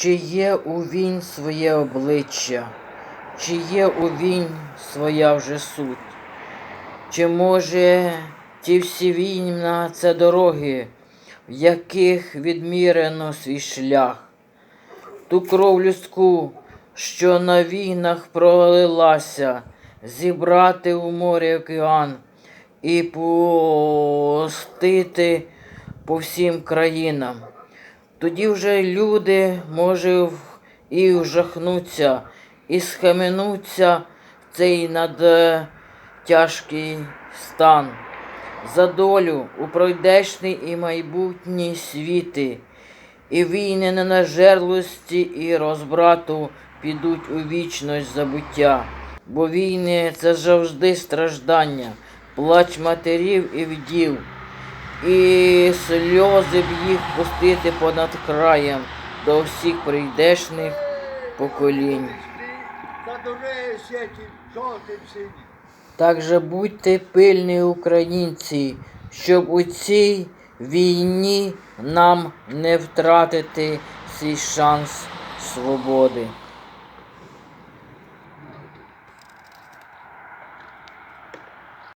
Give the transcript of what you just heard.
Чи є у війн своє обличчя, чи є у війн своя вже суть? Чи може ті всі війна це дороги, в яких відмірено свій шлях? Ту кров людську, що на війнах пролилася, зібрати у морі океан і пустити по всім країнам. Тоді вже люди, може, і вжахнуться, і схаменуться в цей надтяжкий стан. За долю у пройдешний і майбутній світи, і війни ненажерлості і розбрату підуть у вічність забуття. Бо війни це завжди страждання, плач матерів і вдів, і сльози б їх пустити понад краєм до всіх прийдешних поколінь. Так же будьте пильні українці, щоб у цій війні нам не втратити свій шанс свободи.